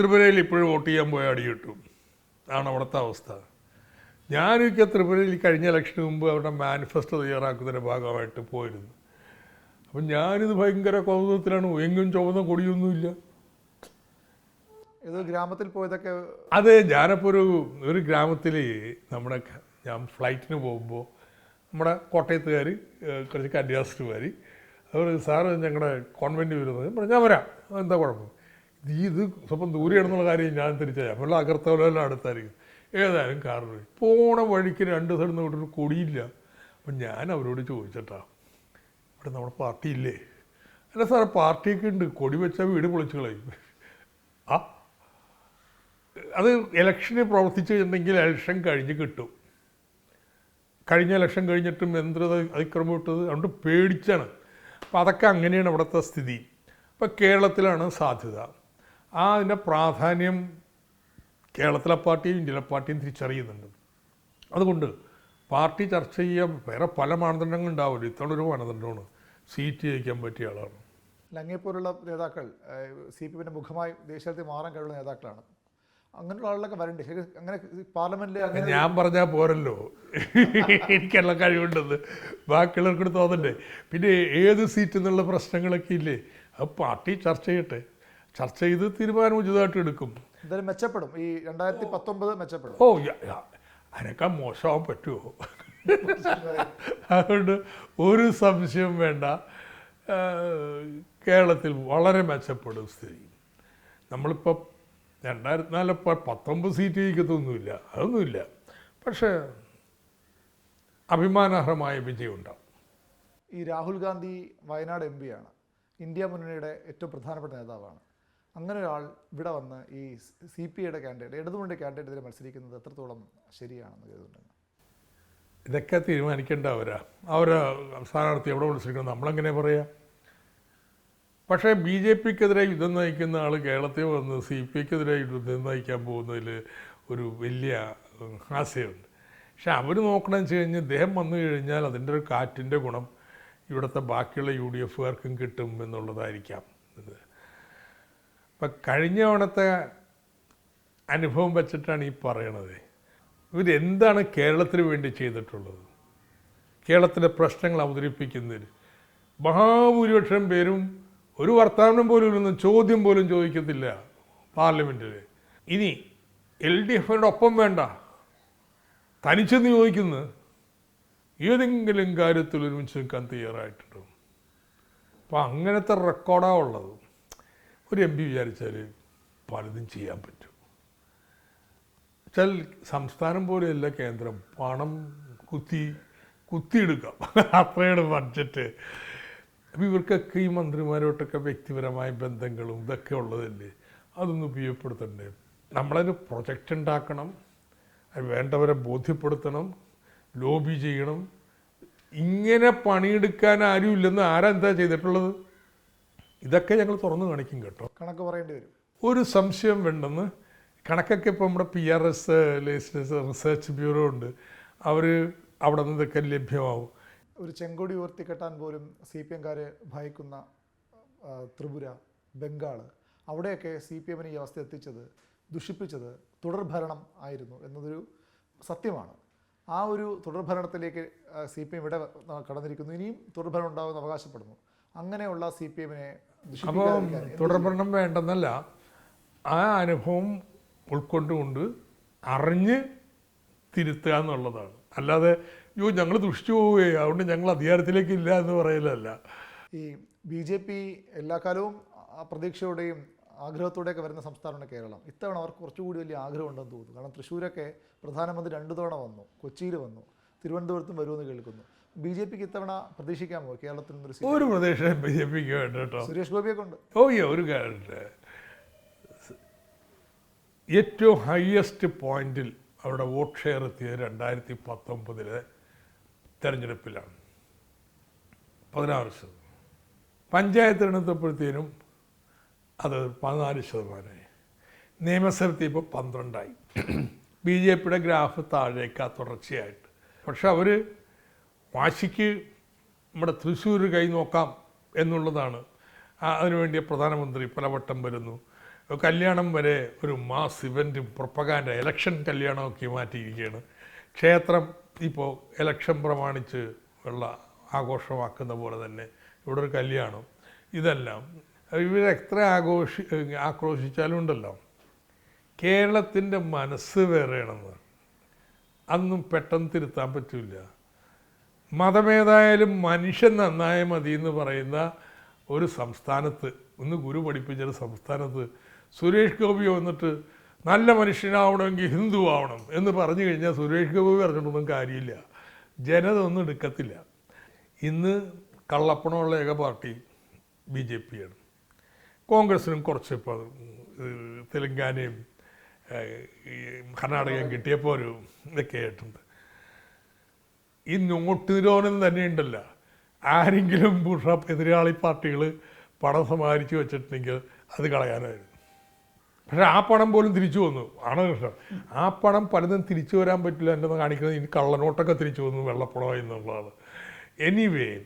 Speaker 2: ത്രിപുരയിൽ ഇപ്പോഴും വോട്ട് ചെയ്യാൻ പോയ അടി കിട്ടും. ആണ് അവിടുത്തെ അവസ്ഥ. ഞാനൊക്കെ ത്രിപുരയിൽ കഴിഞ്ഞ ഇലക്ഷന് മുമ്പ് അവരുടെ മാനിഫെസ്റ്റോ തയ്യാറാക്കുന്നതിന്റെ ഭാഗമായിട്ട് പോയിരുന്നു. അപ്പം ഞാനിത് ഭയങ്കര കൗതുകത്തിലാണ്. എങ്ങും ചുവന്ന കൊടിയൊന്നുമില്ല.
Speaker 1: ഏതോ ഗ്രാമത്തിൽ പോയതൊക്കെ
Speaker 2: അതെ ഞാനപ്പോൾ ഒരു ഒരു ഗ്രാമത്തിൽ നമ്മുടെ ഞാൻ ഫ്ലൈറ്റിന് പോകുമ്പോൾ നമ്മുടെ കോട്ടയത്തുകാർ കുറച്ച് കന്യാസ്റ്റുകാർ അവർ സാറ് ഞങ്ങളുടെ കോൺവെന്റ് വരുന്നത് ഞാൻ വരാം. എന്താ കുഴപ്പം? ഈ ഇത് സ്വപ്പം ദൂരെയാണെന്നുള്ള കാര്യം ഞാൻ തിരിച്ചറിയാം. അപ്പോൾ അകർത്തവലെല്ലാം അടുത്തായിരിക്കും. ഏതായാലും കാരണം പോണ വഴിക്ക് രണ്ട് സൈഡിൽ നിന്ന് ഒരു കൊടിയില്ല. അപ്പം ഞാൻ അവരോട് ചോദിച്ചിട്ടാ ഇവിടെ നമ്മുടെ പാർട്ടി ഇല്ലേ? അല്ല സാറേ പാർട്ടിയൊക്കെ ഉണ്ട്. കൊടി വെച്ചാൽ വീട് പൊളിച്ചു കളയും. ആ അത് ഇലക്ഷന് പ്രവർത്തിച്ചു കഴിഞ്ഞിട്ടുണ്ടെങ്കിൽ ഇലക്ഷൻ കഴിഞ്ഞ് കിട്ടും. കഴിഞ്ഞ ഇലക്ഷൻ കഴിഞ്ഞിട്ടും എന്ത് അതിക്രമം വിട്ടത് അതുകൊണ്ട് പേടിച്ചാണ്. അപ്പം അതൊക്കെ അങ്ങനെയാണ് അവിടുത്തെ സ്ഥിതി. അപ്പം കേരളത്തിലാണ് സാധ്യത. ആ അതിന്റെ പ്രാധാന്യം കേരളത്തിലെ പാർട്ടിയും ഇന്ത്യയിലെ പാർട്ടിയും തിരിച്ചറിയുന്നുണ്ട്. അതുകൊണ്ട് പാർട്ടി ചർച്ച ചെയ്യാൻ വേറെ പല മാനദണ്ഡങ്ങൾ ഉണ്ടാവില്ല. ഇത്തവണ ഒരു മാനദണ്ഡമാണ് സീറ്റ് ജയിക്കാൻ പറ്റിയ ആളാണ്.
Speaker 1: ലങ്ങയെപ്പോലുള്ള നേതാക്കൾ സി പി എമ്മിന്റെ മുഖമായി ദേശീയത്തിൽ മാറാൻ കഴിവുള്ള നേതാക്കളാണ്. അങ്ങനെയുള്ള ആളുകളൊക്കെ വരണ്ടേ. അങ്ങനെ പാർലമെന്റിൽ അങ്ങനെ
Speaker 2: ഞാൻ പറഞ്ഞാൽ പോരല്ലോ. എനിക്കല്ല കഴിവുണ്ടെന്ന്. ബാക്കിയുള്ളവർക്ക് തോന്നണ്ടേ. പിന്നെ ഏത് സീറ്റ് എന്നുള്ള പ്രശ്നങ്ങളൊക്കെ ഇല്ലേ? അത് പാർട്ടി ചർച്ച ചെയ്യട്ടെ. ചർച്ച ചെയ്ത് തീരുമാനം ഉചിതമായിട്ട് എടുക്കും.
Speaker 1: എന്തായാലും മെച്ചപ്പെടും. ഈ രണ്ടായിരത്തി പത്തൊമ്പത് മെച്ചപ്പെടും.
Speaker 2: ഓ അതിനൊക്കെ മോശമാവാൻ പറ്റുമോ അതുകൊണ്ട് ഒരു സംശയം വേണ്ട. കേരളത്തിൽ വളരെ മെച്ചപ്പെടും സ്ഥിതി. നമ്മളിപ്പോൾ രണ്ടായിരത്തി നാല് പത്തൊമ്പത് സീറ്റ് ജയിക്കത്തൊന്നുമില്ല. അതൊന്നുമില്ല. പക്ഷേ അഭിമാനാർഹമായ വിജയം ഉണ്ടാവും.
Speaker 1: ഈ രാഹുൽ ഗാന്ധി വയനാട് എം ആണ്. ഇന്ത്യ മുന്നണിയുടെ ഏറ്റവും പ്രധാനപ്പെട്ട നേതാവാണ്. അങ്ങനെ ഒരാൾ ഇവിടെ വന്ന് ഈ സി പി ഐയുടെ കാൻഡിഡേറ്റ് ഇടതുമുന്നണി കാൻഡിഡേറ്റ് എതിരെ മത്സരിക്കുന്നത് എത്രത്തോളം ശരിയാണെന്ന് കരുതുന്നുണ്ട്?
Speaker 2: ഇതൊക്കെ തീരുമാനിക്കേണ്ട അവരാ. അവരെ സ്ഥാനാർത്ഥി എവിടെ വിളിച്ചിരിക്കണം നമ്മളെങ്ങനെ പറയാം? പക്ഷേ ബി ജെ പിക്കെതിരെ യുദ്ധം നയിക്കുന്ന ആൾ കേരളത്തിൽ വന്ന് സി പി ഐക്കെതിരെ യുദ്ധം നയിക്കാൻ പോകുന്നതിൽ ഒരു വലിയ ആശയമുണ്ട് പക്ഷെ അവർ നോക്കണമെന്ന് വെച്ച് കഴിഞ്ഞാൽ ഇദ്ദേഹം വന്നു കഴിഞ്ഞാൽ അതിന്റെ ഒരു കാറ്റിന്റെ ഗുണം ഇവിടുത്തെ ബാക്കിയുള്ള യു ഡി എഫുകാർക്കും കിട്ടും എന്നുള്ളതായിരിക്കാം. അപ്പം കഴിഞ്ഞ ഓണത്തെ അനുഭവം വെച്ചിട്ടാണ് ഈ പറയണത്. ഇവരെന്താണ് കേരളത്തിന് വേണ്ടി ചെയ്തിട്ടുള്ളത്? കേരളത്തിലെ പ്രശ്നങ്ങൾ അവതരിപ്പിക്കുന്നതിൽ. മഹാഭൂരിപക്ഷം പേരും ഒരു വർത്തമാനം പോലും ഇരുന്ന് ചോദ്യം പോലും ചോദിക്കത്തില്ല പാർലമെന്റിൽ ഇനി എൽ ഡി എഫിന്റെ ഒപ്പം വേണ്ട. തനിച്ചെന്ന് ചോദിക്കുന്നത് ഏതെങ്കിലും കാര്യത്തിൽ ഒരുമിച്ച് നിൽക്കാൻ തയ്യാറായിട്ടുണ്ടോ? അപ്പോൾ അങ്ങനത്തെ റെക്കോർഡാണ് ഉള്ളത്. ഒരു എം പി വിചാരിച്ചാൽ പലതും ചെയ്യാൻ പറ്റും. വെച്ചാൽ സംസ്ഥാനം പോലെയല്ല കേന്ദ്രം. പണം കുത്തി കുത്തിയെടുക്കാം. അത്രയുടെ ബഡ്ജറ്റ് അപ്പം ഇവർക്കൊക്കെ ഈ മന്ത്രിമാരോട്ടൊക്കെ വ്യക്തിപരമായ ബന്ധങ്ങളും ഇതൊക്കെ ഉള്ളതല്ലേ? അതൊന്നും ഉപയോഗപ്പെടുത്തണ്ടേ? നമ്മളതിന് പ്രൊജക്റ്റ് ഉണ്ടാക്കണം. അത് വേണ്ടവരെ ബോധ്യപ്പെടുത്തണം. ലോബി ചെയ്യണം. ഇങ്ങനെ പണിയെടുക്കാൻ ആരും ഇല്ലെന്ന് ആരാ എന്താ ചെയ്തിട്ടുള്ളത്? ഇതൊക്കെ ഞങ്ങൾ തുറന്നു കാണിക്കും കേട്ടോ.
Speaker 1: കണക്ക് പറയേണ്ടി വരും.
Speaker 2: ഒരു സംശയം വേണ്ടെന്ന് കണക്കൊക്കെ ഇപ്പോൾ നമ്മുടെ P R S research bureau ഉണ്ട്. അവർ അവിടെ നിന്ന് ഇതൊക്കെ ലഭ്യമാവും.
Speaker 1: ഒരു ചെങ്കൊടി ഉയർത്തിക്കെട്ടാൻ പോലും സി പി എംകാരെ ഭയക്കുന്ന ത്രിപുര ബംഗാൾ അവിടെയൊക്കെ സി പി എമ്മിന് ഈ അവസ്ഥ എത്തിച്ചത് ദുഷിപ്പിച്ചത് തുടർഭരണം ആയിരുന്നു എന്നതൊരു സത്യമാണ്. ആ ഒരു തുടർഭരണത്തിലേക്ക് സി പി എം ഇവിടെ കടന്നിരിക്കുന്നു. ഇനിയും തുടർഭരണം ഉണ്ടാകുമെന്ന് അവകാശപ്പെടുന്നു. അങ്ങനെയുള്ള സി പി എമ്മിനെ
Speaker 2: അപ്പോൾ തുടർഭരണം വേണ്ടെന്നല്ല. ആ അനുഭവം ഉൾക്കൊണ്ടുകൊണ്ട് അറിഞ്ഞ് തിരുത്തുക എന്നുള്ളതാണ്. അല്ലാതെ അയ്യോ ഞങ്ങൾ ദുഷിച്ചു പോവുകയെ. അതുകൊണ്ട് ഞങ്ങൾ അധികാരത്തിലേക്ക് ഇല്ല എന്ന് പറയലല്ല.
Speaker 1: ഈ ബി ജെ പി എല്ലാ കാലവും ആ പ്രതീക്ഷയോടെയും ആഗ്രഹത്തോടെയൊക്കെ വരുന്ന സംസ്ഥാനമാണ് കേരളം. ഇത്തവണ അവർക്ക് കുറച്ചുകൂടി വലിയ ആഗ്രഹം ഉണ്ടെന്ന് തോന്നുന്നു. കാരണം തൃശ്ശൂരൊക്കെ പ്രധാനമന്ത്രി രണ്ടു തവണ വന്നു. കൊച്ചിയിൽ വന്നു. തിരുവനന്തപുരത്തും വരുമെന്ന് കേൾക്കുന്നു. ബി ജെ പിക്ക് ഇത്തവണ പ്രതീക്ഷിക്കാമോ? കേരളത്തിൽ നിന്നൊരു
Speaker 2: ഒരു പ്രതീക്ഷ ബി ജെ പിക്ക് വേണ്ട കേട്ടോ.
Speaker 1: സുരേഷ്
Speaker 2: ഗോപിയെ കൊണ്ട് ഒരു കാര്യമുണ്ട് ഏറ്റവും ഹയസ്റ്റ് പോയിന്റിൽ അവിടെ വോട്ട് ഷെയർ എത്തിയത് രണ്ടായിരത്തി പത്തൊമ്പതിലെ തെരഞ്ഞെടുപ്പിലാണ്. പതിനാറ് ശതമാനം. പഞ്ചായത്ത് തിരഞ്ഞെടുത്തപ്പോഴത്തേനും അത് പതിനാല് ശതമാനമായി. നിയമസഭത്തിൽ പന്ത്രണ്ടായി. ബി ജെ പിയുടെ ഗ്രാഫ് താഴേക്കാ തുടർച്ചയായിട്ട്. പക്ഷെ അവർ വാശിക്ക് നമ്മുടെ തൃശ്ശൂർ കൈ നോക്കാം എന്നുള്ളതാണ്. അതിനുവേണ്ടി പ്രധാനമന്ത്രി പലവട്ടം വരുന്നു. കല്യാണം വരെ ഒരു മാസ് ഇവന്റും പ്രൊപ്പകാൻഡ ഇലക്ഷൻ കല്യാണമൊക്കെ മാറ്റിയിരിക്കുകയാണ്. ക്ഷേത്രം ഇപ്പോൾ ഇലക്ഷൻ പ്രമാണിച്ച് ഉള്ള ആഘോഷമാക്കുന്ന പോലെ തന്നെ ഇവിടെ ഒരു കല്യാണം. ഇതെല്ലാം ഇവരെത്ര ആഘോഷി ആക്രോശിച്ചാലും ഉണ്ടല്ലോ. കേരളത്തിന്റെ മനസ്സ് വേറെയാണെന്ന്. അന്നും പെട്ടെന്ന് തിരുത്താൻ പറ്റില്ല മതമേതായാലും മനുഷ്യൻ നന്നായ മതി എന്ന് പറയുന്ന ഒരു സംസ്ഥാനത്ത് ഒന്ന് ഗുരു പഠിപ്പിച്ച ഒരു സംസ്ഥാനത്ത് സുരേഷ് ഗോപി വന്നിട്ട് നല്ല മനുഷ്യനാവണമെങ്കിൽ ഹിന്ദു ആവണം എന്ന് പറഞ്ഞു കഴിഞ്ഞാൽ സുരേഷ് ഗോപി പറഞ്ഞിട്ടൊന്നും കാര്യമില്ല. ജനത ഒന്നും എടുക്കത്തില്ല. ഇന്ന് കള്ളപ്പണമുള്ള ഏക പാർട്ടി ബി ജെ പിയാണ്. കോൺഗ്രസിനും കുറച്ച് ഇപ്പോൾ തെലങ്കാനയും കർണാടകയും കിട്ടിയപ്പോൾ ഒരു ഇതൊക്കെ ആയിട്ടുണ്ട്. ഈ നോട്ട് നിരോധനം തന്നെ ഉണ്ടല്ലോ ആരെങ്കിലും ബുഷ എതിരാളി പാർട്ടികൾ പണം സമാഹരിച്ച് വെച്ചിട്ടുണ്ടെങ്കിൽ അത് കളയാനായിരുന്നു. പക്ഷെ ആ പണം പോലും തിരിച്ചു വന്നു. ആണ് പ്രശ്നം? ആ പണം പലതും തിരിച്ചു വരാൻ പറ്റില്ല എന്റെ കാണിക്കുന്നത് ഇനി കള്ളനോട്ടൊക്കെ തിരിച്ചു വന്നു വെള്ളപ്പണം എന്നുള്ളതാണ്. എനിവേ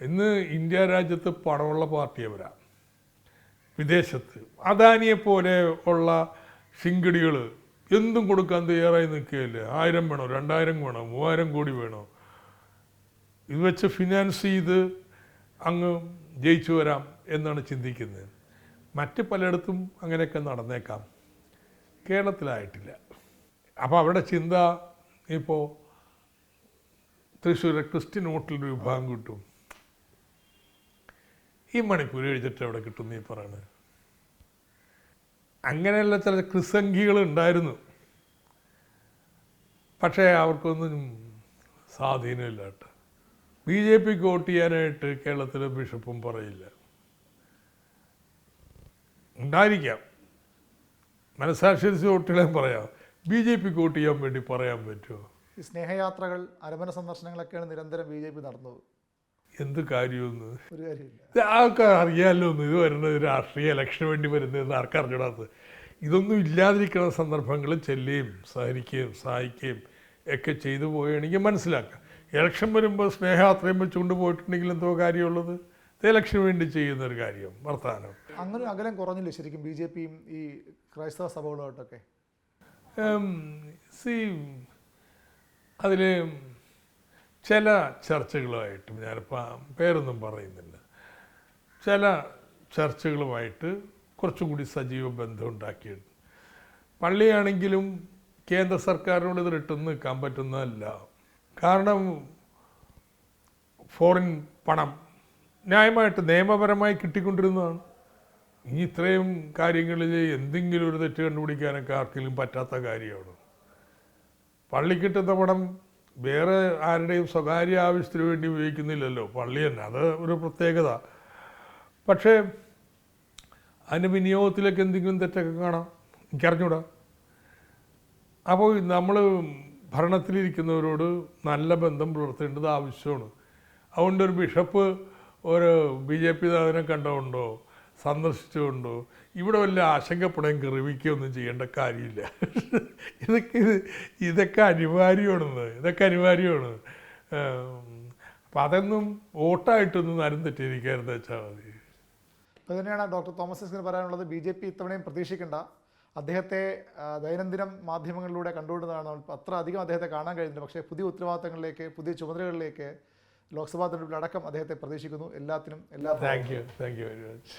Speaker 2: ഇന്ന് ഇന്ത്യ രാജ്യത്ത് പണമുള്ള പാർട്ടിയെ വരാം വിദേശത്ത്. അദാനിയെ പോലെ ഉള്ള ശിങ്കടികൾ എന്തും കൊടുക്കാൻ തയ്യാറായി നിൽക്കുകയല്ലേ? ആയിരം വേണോ? രണ്ടായിരം വേണോ? മൂവായിരം കോടി വേണോ? ഇത് വെച്ച് ഫിനാൻസ് ചെയ്ത് അങ്ങ് ജയിച്ചു വരാം എന്നാണ് ചിന്തിക്കുന്നത്. മറ്റ് പലയിടത്തും അങ്ങനെയൊക്കെ നടന്നേക്കാം. കേരളത്തിലായിട്ടില്ല. അപ്പോൾ അവരുടെ ചിന്ത ഇപ്പോൾ തൃശ്ശൂർ ക്രിസ്ത്യൻ വോട്ടിലൊരു വിഭാഗം കിട്ടും. ഈ മണിക്കൂർ എഴുതിട്ട് അവിടെ കിട്ടും നീ പറയണത് അങ്ങനെയുള്ള ചില ക്രിസംഖികൾ ഉണ്ടായിരുന്നു. പക്ഷേ അവർക്കൊന്നും സ്വാധീനമില്ല കേട്ടോ. ബി ജെ പിക്ക് വോട്ട് ചെയ്യാനായിട്ട് കേരളത്തിലെ ബിഷപ്പും പറയില്ല. ഉണ്ടായിരിക്കാം. മനസ്സാക്ഷരിച്ച് വോട്ടുകളെ പറയാം. ബി ജെ പിക്ക് വോട്ട് ചെയ്യാൻ വേണ്ടി പറയാൻ പറ്റുമോ?
Speaker 1: സ്നേഹയാത്രകൾ അരമന സന്ദർശനങ്ങളൊക്കെയാണ് നിരന്തരം ബി ജെ പി നടന്നത്.
Speaker 2: എന്ത് കാര്യമൊന്ന്? ആൾക്കാർ അറിയാമല്ലോ ഒന്ന് ഇത് വരുന്നത് രാഷ്ട്രീയ ഇലക്ഷന് വേണ്ടി വരുന്നതെന്ന് ആർക്കറിഞ്ഞൂടാത്തത് ഇതൊന്നും ഇല്ലാതിരിക്കുന്ന സന്ദർഭങ്ങളിൽ ചെല്ലുകയും സഹരിക്കുകയും സഹായിക്കുകയും ഒക്കെ ചെയ്തു പോവുകയാണെങ്കിൽ മനസ്സിലാക്കാം. ഇലക്ഷൻ വരുമ്പോൾ സ്നേഹം അത്രയും വെച്ചുകൊണ്ട് പോയിട്ടുണ്ടെങ്കിൽ എന്തോ കാര്യമുള്ളത്? ഇലക്ഷന് വേണ്ടി ചെയ്യുന്ന ഒരു കാര്യം വർത്തമാനം
Speaker 1: അങ്ങനെ അകലം കുറഞ്ഞില്ലേ ശരിക്കും ബി ജെ പിയും ഈ ക്രൈസ്തവ സഭകളുമായിട്ടൊക്കെ?
Speaker 2: സി അതിൽ ചില ചർച്ചകളുമായിട്ടും ഞാനിപ്പോൾ പേരൊന്നും പറയുന്നില്ല. ചില ചർച്ചകളുമായിട്ട് കുറച്ചുകൂടി സജീവ ബന്ധം ഉണ്ടാക്കിയിട്ടുണ്ട്. പള്ളിയാണെങ്കിലും കേന്ദ്ര സർക്കാരിനോട് ഇത് റിട്ടേൺ നിൽക്കാൻ പറ്റുന്നതല്ല. കാരണം ഫോറിൻ പണം ന്യായമായിട്ട് നിയമപരമായി കിട്ടിക്കൊണ്ടിരുന്നതാണ്. ഇനി ഇത്രയും കാര്യങ്ങളിൽ എന്തെങ്കിലും ഒരു തെറ്റ് കണ്ടുപിടിക്കാനൊക്കെ ആർക്കെങ്കിലും പറ്റാത്ത കാര്യമാണ്. പള്ളി കിട്ടുന്ന പണം വേറെ ആരുടെയും സ്വകാര്യ ആവശ്യത്തിന് വേണ്ടി ഉപയോഗിക്കുന്നില്ലല്ലോ. പള്ളി തന്നെ. അത് ഒരു പ്രത്യേകത. പക്ഷേ അതിന്റെ വിനിയോഗത്തിലൊക്കെ എന്തെങ്കിലും തെറ്റൊക്കെ കാണാം. എനിക്കറിഞ്ഞൂടാ. അപ്പോൾ നമ്മൾ ഭരണത്തിലിരിക്കുന്നവരോട് നല്ല ബന്ധം പുലർത്തേണ്ടത് ആവശ്യമാണ്. അതുകൊണ്ട് ഒരു ബിഷപ്പ് ഒരു ബി ജെ പി നേതാവിനെ കണ്ടുകൊണ്ടോ സന്ദർശിച്ചുകൊണ്ടോ? ഇവിടെ വല്ല ആശങ്കപ്പെടുകയും കിറിവിക്കുകയൊന്നും ചെയ്യേണ്ട കാര്യമില്ല. ഇതൊക്കെ ഇത് ഇതൊക്കെ അനിവാര്യമാണെന്ന് ഇതൊക്കെ അനിവാര്യമാണ്. അപ്പം അതൊന്നും വോട്ടായിട്ടൊന്നും ആരും തെറ്റിയിരിക്കരുത് വെച്ചാൽ മതി.
Speaker 1: അത് തന്നെയാണ് ഡോക്ടർ തോമസ് എസ്കിന് പറയാനുള്ളത്. ബി ജെ പി ഇത്തവണയും പ്രതീക്ഷിക്കേണ്ട. അദ്ദേഹത്തെ ദൈനംദിനം മാധ്യമങ്ങളിലൂടെ കണ്ടുകൊണ്ടതാണ് അത്ര അധികം അദ്ദേഹത്തെ കാണാൻ കഴിയുന്നില്ല പക്ഷേ പുതിയ ഉത്തരവാദിത്തങ്ങളിലേക്ക് പുതിയ ചുമതലകളിലേക്ക് ലോക്സഭാ തെരഞ്ഞെടുപ്പിലടക്കം അദ്ദേഹത്തെ പ്രതീക്ഷിക്കുന്നു. എല്ലാത്തിനും എല്ലാ
Speaker 2: thank you thank you very much